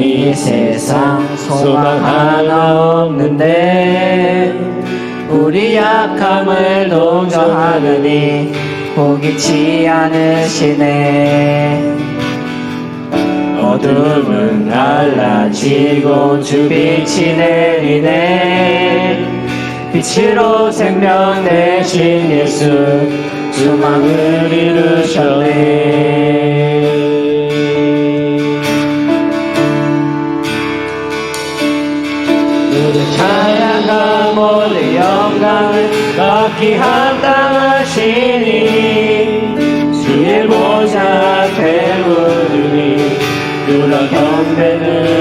이 세상 소망 하나 없는데 우리 약함을 동정하느니 포기치 않으시네. 어둠은 갈라지고 주빛이 내리네. 빛으로 생명 내신 예수 주망을 이루셨네. 기한 땅하시니 주의 보좌 앞에 우리 뚫어 덤벼느리니.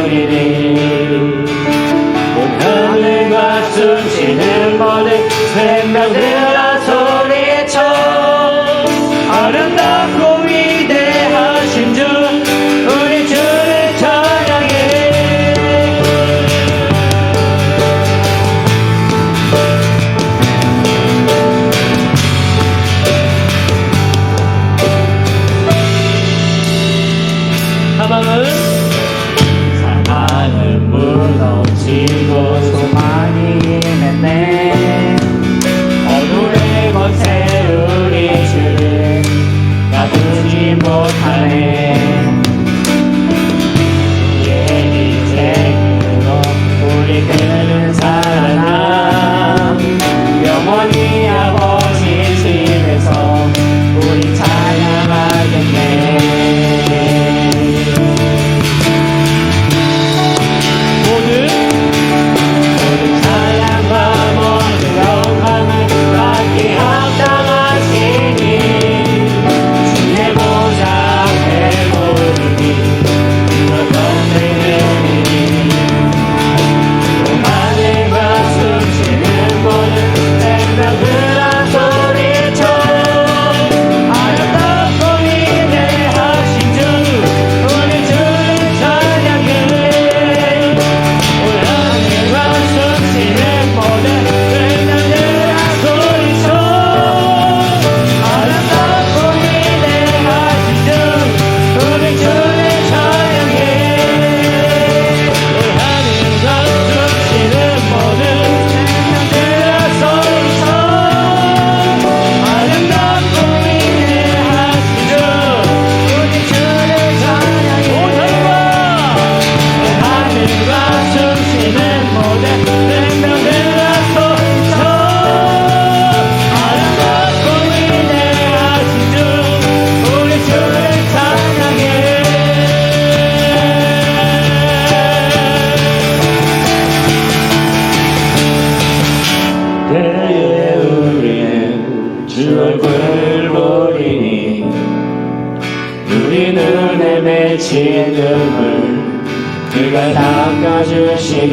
때에 우리는 주 얼굴을 보리니 우리는 헤매치는 물 그가 닦아주시니.